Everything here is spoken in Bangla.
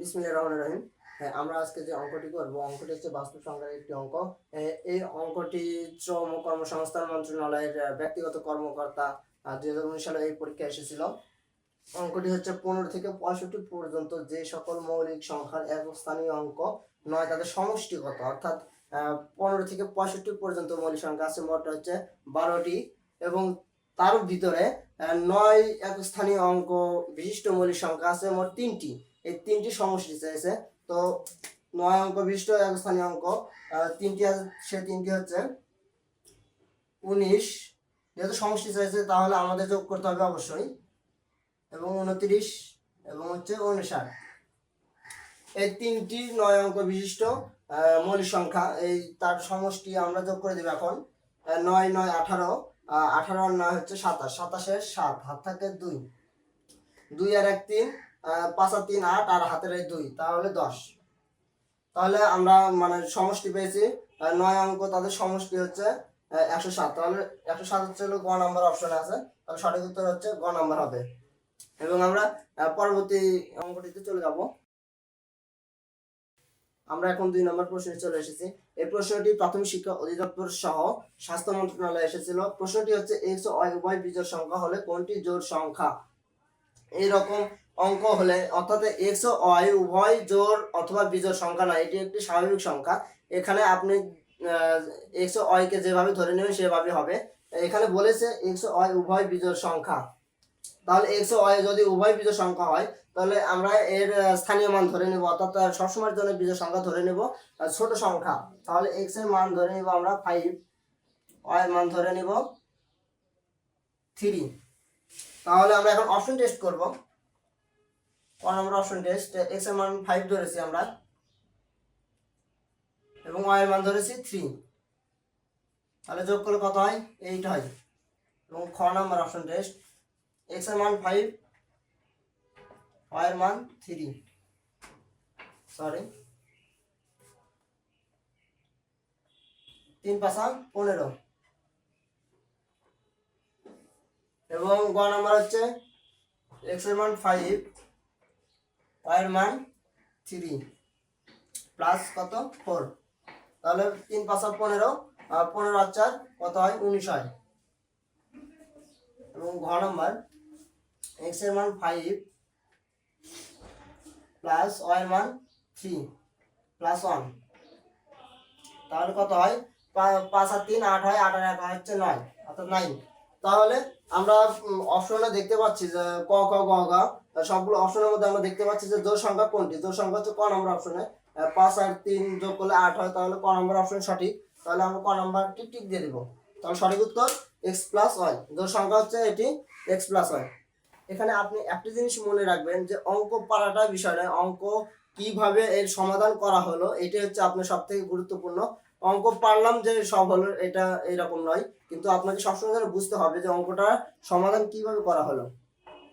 বিসমিল্লাহির রহমানির রহিম। হ্যাঁ আমরা আজকে যে অঙ্কটি করব, অঙ্কটি হচ্ছে বাস্তব সংখ্যার একটি অঙ্ক। এই অঙ্কটি শ্রম ও কর্মসংস্থান মন্ত্রণালয়ের ব্যক্তিগত কর্মকর্তা দুই হাজার উনিশ সালে এই পরীক্ষা এসেছিল। অঙ্কটি হচ্ছে পনেরো থেকে পঁয়ষট্টি পর্যন্ত যে সকল মৌলিক সংখ্যার এক স্থানীয় অঙ্ক নয়, তাদের সমষ্টিগত, অর্থাৎ পনেরো থেকে পঁয়ষট্টি পর্যন্ত মৌলিক সংখ্যা আছে, মোট হচ্ছে বারোটি এবং তার ভিতরে নয় এক স্থানীয় অঙ্ক বিশিষ্ট মৌলিক সংখ্যা আছে, মোট তিনটি। এই তিনটি সমষ্টি চাইছে। তো নয় অঙ্ক, বিশিষ্ট এক স্থানীয় অঙ্ক তিনটি সে তিনটি হচ্ছে উনিশ। যেহেতু সমষ্টি চাইছে, তাহলে আমাদের যোগ করতে হবে অবশ্যই। এবং উনত্রিশ এবং হচ্ছে উনষাট। এই তিনটি নয় অঙ্ক বিশিষ্ট মৌলিক সংখ্যা, এই তার সমষ্টি আমরা যোগ করে দেবো এখন। নয় নয়, আঠারো আঠারো নয় হচ্ছে সাতাশ। সাতাশের সাত, হাত থাকে দুই। দুই আর এক, তিন। পাঁচ আর তিন, আট আর হাতের এই দুই, তাহলে দশ। তাহলে আমরা মানে সমষ্টি পেয়েছি নয় অঙ্ক তাদের সমষ্টি হচ্ছে একশো সাত। তাহলে একশো সাত হচ্ছে হলো গ নাম্বার অপশনে আছে, তাহলে সঠিক উত্তর হচ্ছে গ নাম্বার হবে। এবং আমরা পরবর্তী অঙ্কটিতে চলে যাব। আমরা এখন দুই নম্বর প্রশ্নে চলে এসেছি। এই প্রশ্নটি প্রাথমিক শিক্ষা অধিদপ্তর সহ স্বাস্থ্য মন্ত্রণালয়ে এসেছিল। প্রশ্নটি হচ্ছে এক্স ওয়াই বিজোড় সংখ্যা হলে কোনটি জোড় সংখ্যা? এইরকম অঙ্ক হলে, অর্থাৎ এক্স ও ওয়াই উভয় জোড় অথবা বিজোড় সংখ্যা না এটি একটি স্বাভাবিক সংখ্যা। এখানে আপনি এক্স ও ওয়াই কে যেভাবে ধরে নেবেন সেভাবে হবে। এখানে বলেছে এক্স ও ওয়াই উভয় বিজোড় সংখ্যা। তাহলে এক্স ও ওয়াই যদি উভয় বিজোড় সংখ্যা হয়, তাহলে আমরা এর স্থানীয় মান ধরে নেব, অর্থাৎ সবসময়ের জন্য বিজোড় সংখ্যা ধরে নেব ছোট সংখ্যা। তাহলে এক্সের মান ধরে নেব আমরা ফাইভ ওয়াই মান ধরে নেব থ্রি তাহলে আমরা এখন অপশন টেস্ট করব। ক নম্বর অপশন টেস্ট এক্সের মান ফাইভ ধরেছি আমরা। এবং ওয়াই এর মান ধরেছি থ্রি তাহলে যোগ করলে কত হয়? এইট হয়। এবং খ নম্বর অপশন টেস্ট এক্সের মান ফাইভ ওয়াই এর মান থ্রি সরি তিন পাঁচা পনেরো। এবং গ নাম্বার হচ্ছে এক্সের মান ফাইভ ওয়াই এর মান থ্রি প্লাস কত? ফোর তাহলে তিন পাঁচা পনেরো আর পনেরো আর চার কত হয়? উনিশ হয়। এবং ঘ নাম্বার এক্সের মান ফাইভ প্লাস ওয়াই এর মান থ্রি প্লাস ওয়ান তাহলে কত হয়? পাঁচ আর তিন, আট হয়, আট আর এক হচ্ছে নয়, অর্থাৎ নাইন তাহলে আমরা অপশনে দেখতে পাচ্ছি যে ক ক, গ গ। সবগুলো অপশনের মধ্যে আমরা দেখতে পাচ্ছি যে জোর সংখ্যা কোনটি? জোর সংখ্যা হচ্ছে ক নম্বর অপশনে। পাঁচ আর তিন যোগ করলে আট হয়, তাহলে ক নম্বর অপশন সঠিক। তাহলে আমরা ক নম্বর টিক টিক দিয়ে দিব। তাহলে সঠিক উত্তর এক্স প্লাস ওয়াই জোর সংখ্যা হচ্ছে এটি এক্স প্লাস ওয়াই এখানে আপনি একটা জিনিস মনে রাখবেন যে অঙ্ক পারাটা বিষয় নয়, অঙ্ক কীভাবে এর সমাধান করা হলো এটি হচ্ছে আপনার সব থেকে গুরুত্বপূর্ণ। অঙ্ক পারলাম যে সব হলো, এটা এরকম নয়। কিন্তু আপনাকে সবসময় যেন বুঝতে হবে যে অঙ্কটা সমাধান কীভাবে করা হলো।